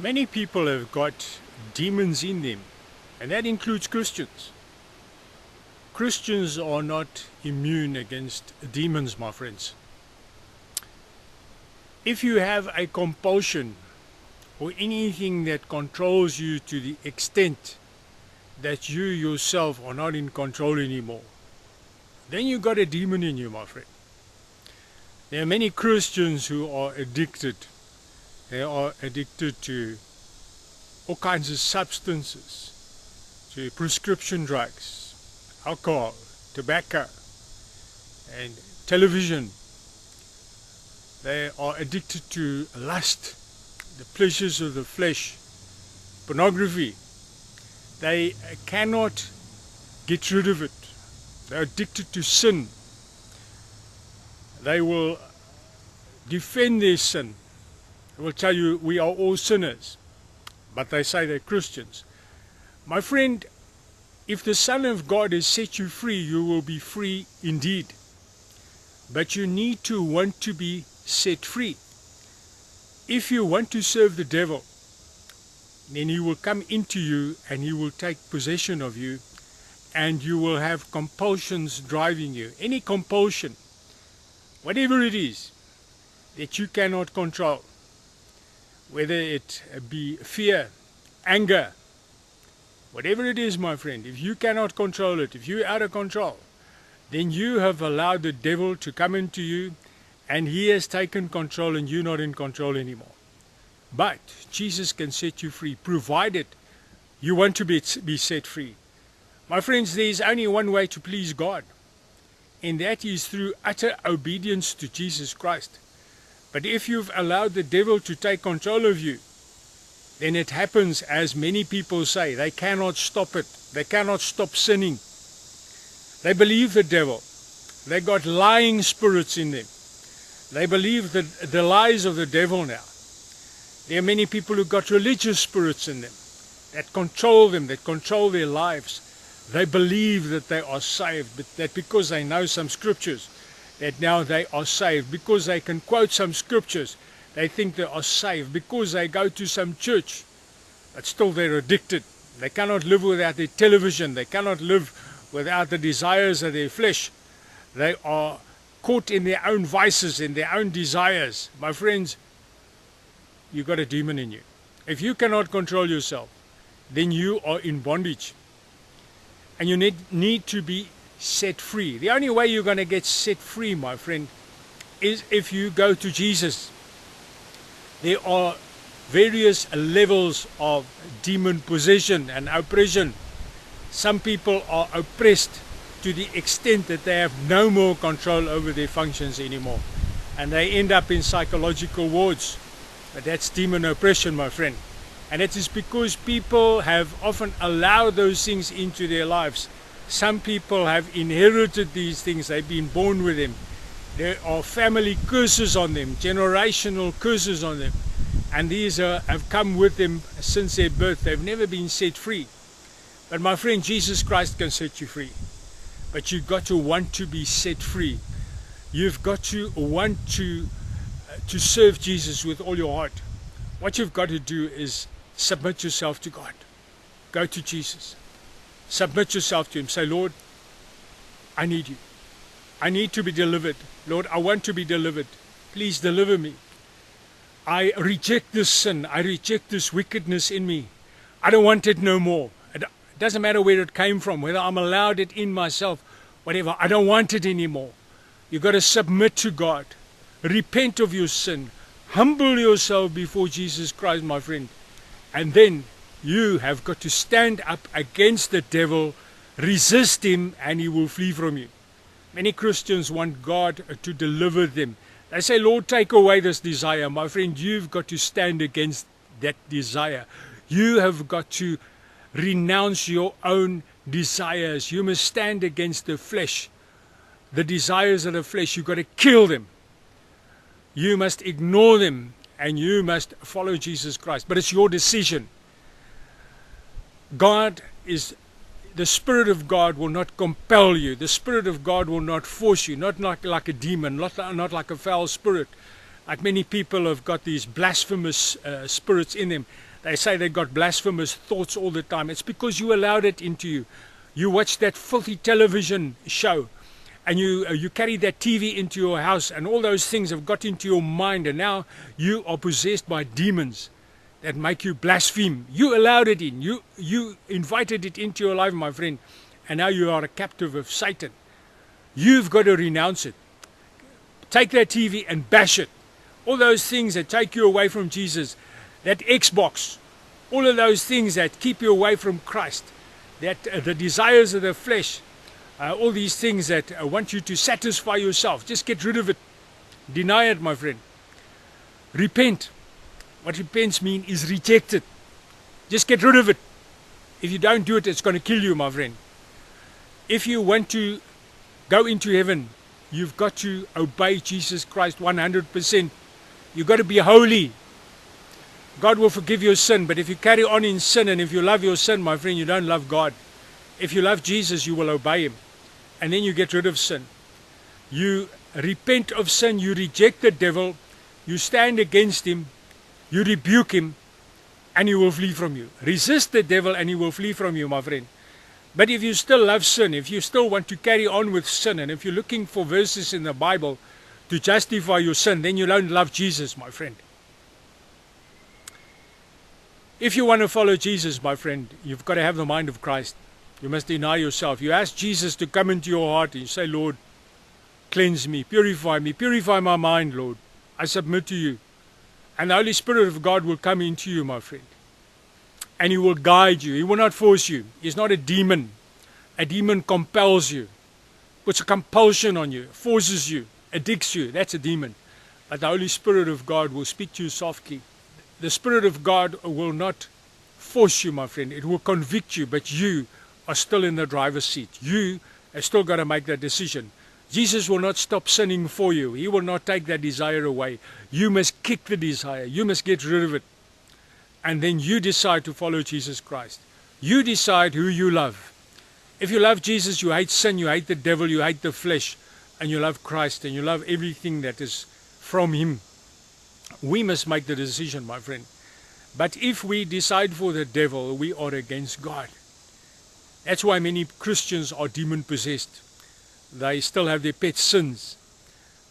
Many people have got demons in them, and that includes Christians. Christians are not immune against demons, my friends. If you have a compulsion or anything that controls you to the extent that you yourself are not in control anymore, then you got a demon in you, my friend. There are many Christians who are addicted. They are addicted to all kinds of substances, to prescription drugs, alcohol, tobacco, and television. They are addicted to lust, the pleasures of the flesh, pornography. They cannot get rid of it. They're addicted to sin. They will defend their sin. They will tell you we are all sinners, but they say they're Christians. My friend, if the Son of God has set you free, you will be free indeed. But you need to want to be set free. If you want to serve the devil, then he will come into you and he will take possession of you and you will have compulsions driving you. Any compulsion, whatever it is, that you cannot control, whether it be fear, anger, whatever it is, my friend, if you cannot control it, if you're out of control, then you have allowed the devil to come into you and he has taken control and you're not in control anymore. But Jesus can set you free, provided you want to be, be set free. My friends, there is only one way to please God, and that is through utter obedience to Jesus Christ. But if you've allowed the devil to take control of you, then it happens as many people say. They cannot stop it. They cannot stop sinning. They believe the devil. They got lying spirits in them. They believe the, the lies of the devil now. There are many people who got religious spirits in them that control them, that control their lives. They believe that they are saved, but that because they know some scriptures, that now they are saved. Because they can quote some scriptures, they think they are saved. Because they go to some church, but still they're addicted. They cannot live without their television. They cannot live without the desires of their flesh. They are caught in their own vices, in their own desires. My friends, you've got a demon in you. If you cannot control yourself, then you are in bondage. And you need, need to be set free. The only way you're going to get set free, my friend, is if you go to Jesus. There are various levels of demon possession and oppression. Some people are oppressed to the extent that they have no more control over their functions anymore. And they end up in psychological wards. But that's demon oppression, my friend. And it is because people have often allowed those things into their lives. Some people have inherited these things, they've been born with them. There are family curses on them, generational curses on them. And these are, have come with them since their birth. They've never been set free. But my friend, Jesus Christ can set you free. But you've got to want to be set free. You've got to want to, uh, to serve Jesus with all your heart. What you've got to do is submit yourself to God. Go to Jesus. Submit yourself to Him. Say, Lord, I need you. I need to be delivered. Lord, I want to be delivered. Please deliver me. I reject this sin. I reject this wickedness in me. I don't want it no more. It doesn't matter where it came from, whether I'm allowed it in myself, whatever. I don't want it anymore. You've got to submit to God. Repent of your sin. Humble yourself before Jesus Christ, my friend. And then you have got to stand up against the devil, resist him, and he will flee from you. Many Christians want God to deliver them. They say, Lord, take away this desire. My friend, you've got to stand against that desire. You have got to renounce your own desires. You must stand against the flesh. The desires of the flesh, you've got to kill them. You must ignore them and you must follow Jesus Christ. But it's your decision. God is the Spirit of God will not compel you. The Spirit of God will not force you, not like, like a demon, not, not like a foul spirit. Like many people have got these blasphemous uh, spirits in them. They say they've got blasphemous thoughts all the time. It's because you allowed it into you. You watch that filthy television show and you uh, you carry that TV into your house and all those things have got into your mind and now you are possessed by demons that make you blaspheme. You allowed it in. You you invited it into your life, my friend, and now you are a captive of Satan. You've got to renounce it. Take that TV and bash it. All those things that take you away from Jesus, that Xbox, all of those things that keep you away from Christ, that uh, the desires of the flesh, uh, all these things that uh, want you to satisfy yourself, just get rid of it. Deny it, my friend. Repent. What repents mean is rejected. Just get rid of it. If you don't do it, it's going to kill you, my friend. If you want to go into heaven, you've got to obey Jesus Christ 100%. You've got to be holy. God will forgive your sin, but if you carry on in sin and if you love your sin, my friend, you don't love God. If you love Jesus, you will obey Him. And then you get rid of sin. You repent of sin, you reject the devil, you stand against him, you rebuke him, and he will flee from you. Resist the devil and he will flee from you, my friend. But if you still love sin, if you still want to carry on with sin, and if you're looking for verses in the Bible to justify your sin, then you don't love Jesus, my friend. If you want to follow Jesus, my friend, you've got to have the mind of Christ. You must deny yourself. You ask Jesus to come into your heart and you say, Lord, cleanse me, purify me, purify my mind, Lord. I submit to you. And the Holy Spirit of God will come into you, my friend. And He will guide you. He will not force you. He's not a demon. A demon compels you, puts a compulsion on you, forces you, addicts you. That's a demon. But the Holy Spirit of God will speak to you softly. The Spirit of God will not force you, my friend. It will convict you, but you are still in the driver's seat. You have still got to make that decision. Jesus will not stop sinning for you. He will not take that desire away. You must kick the desire. You must get rid of it. And then you decide to follow Jesus Christ. You decide who you love. If you love Jesus, you hate sin, you hate the devil, you hate the flesh, and you love Christ, and you love everything that is from Him. We must make the decision, my friend. But if we decide for the devil, we are against God. That's why many Christians are demon possessed. They still have their pet sins.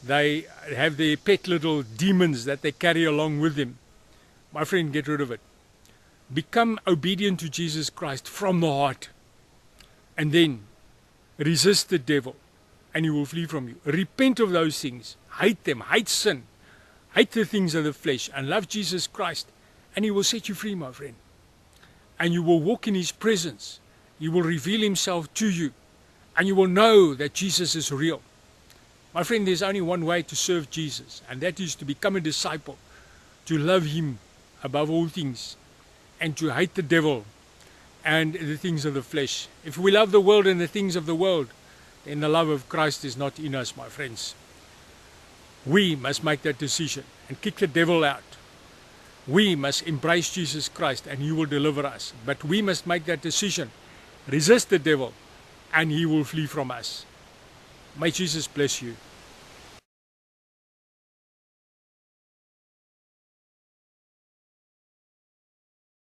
They have their pet little demons that they carry along with them. My friend, get rid of it. Become obedient to Jesus Christ from the heart. And then resist the devil and he will flee from you. Repent of those things. Hate them. Hate sin. Hate the things of the flesh and love Jesus Christ and he will set you free, my friend. And you will walk in his presence. He will reveal himself to you and you will know that Jesus is real. My friend, there's only one way to serve Jesus, and that is to become a disciple, to love him above all things, and to hate the devil and the things of the flesh. If we love the world and the things of the world, then the love of Christ is not in us, my friends. We must make that decision and kick the devil out. We must embrace Jesus Christ and he will deliver us. But we must make that decision. Resist the devil and he will flee from us. May Jesus bless you.